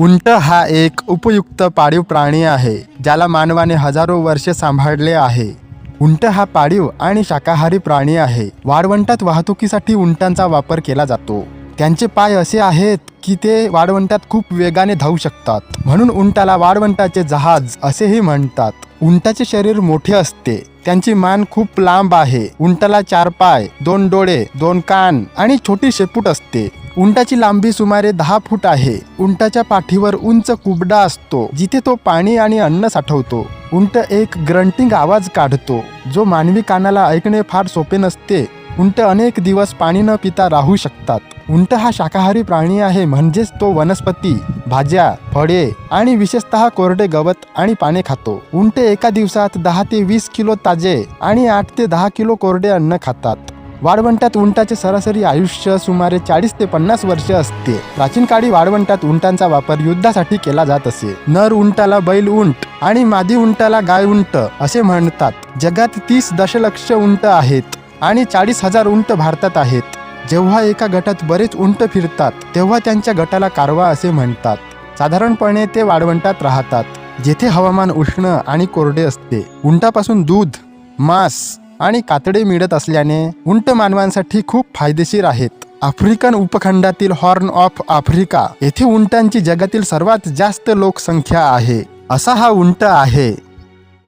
उंट हा एक उपयुक्त पाळीव प्राणी आहे ज्याला मानवाने हजारो वर्षे सांभाळले आहे. उंट हा पाळीव आणि शाकाहारी प्राणी आहे. वाळवंटात वाहतुकीसाठी उंटांचा वापर केला जातो. त्यांचे पाय असे आहेत की ते वाळवंटात खूप वेगाने धावू शकतात. म्हणून उंटाला वाळवंटाचे जहाज असेही म्हणतात. उंटाचे शरीर मोठे असते. त्यांची मान खूप लांब आहे. उंटाला चार पाय दोन डोळे दोन कान आणि छोटी शेपूट असते. उंटाची लांबी सुमारे दहा फूट आहे. उंटाच्या पाठीवर उंच कुबडा असतो जिथे तो पाणी आणि अन्न साठवतो. उंट एक ग्रंटिंग आवाज काढतो जो मानवी कानाला ऐकणे फार सोपे नसते. उंट अनेक दिवस पाणी न पिता राहू शकतात. उंट हा शाकाहारी प्राणी आहे म्हणजेच तो वनस्पती भाज्या फळे आणि विशेषतः कोरडे गवत आणि पाने खातो. उंट एका दिवसात दहा ते वीस किलो ताजे आणि आठ ते दहा किलो कोरडे अन्न खातात. वाळवंटात उंटाचे सरासरी आयुष्य सुमारे चाळीस ते पन्नास वर्ष असते. प्राचीन काळी वाळवंटात उंटांचा वापर युद्धासाठी केला जात असे. नर उंटाला बैल उंट आणि मादी उंटाला गाय उंट असे म्हणतात. जगात तीस दशलक्ष उंट आहेत. आणि चाळीस हजार उंट भारतात आहेत. जेव्हा एका गटात बरेच उंट फिरतात तेव्हा त्यांच्या गटाला कारवा असे म्हणतात. साधारणपणे ते वाळवंटात राहतात जेथे हवामान उष्ण आणि कोरडे असते. उंटापासून दूध मांस आणि कातडे मिळत असल्याने उंट मानवांसाठी खूप फायदेशीर आहेत. आफ्रिकन उपखंडातील हॉर्न ऑफ आफ्रिका येथे उंटांची जगातील सर्वात जास्त लोकसंख्या आहे. असा हा उंट आहे.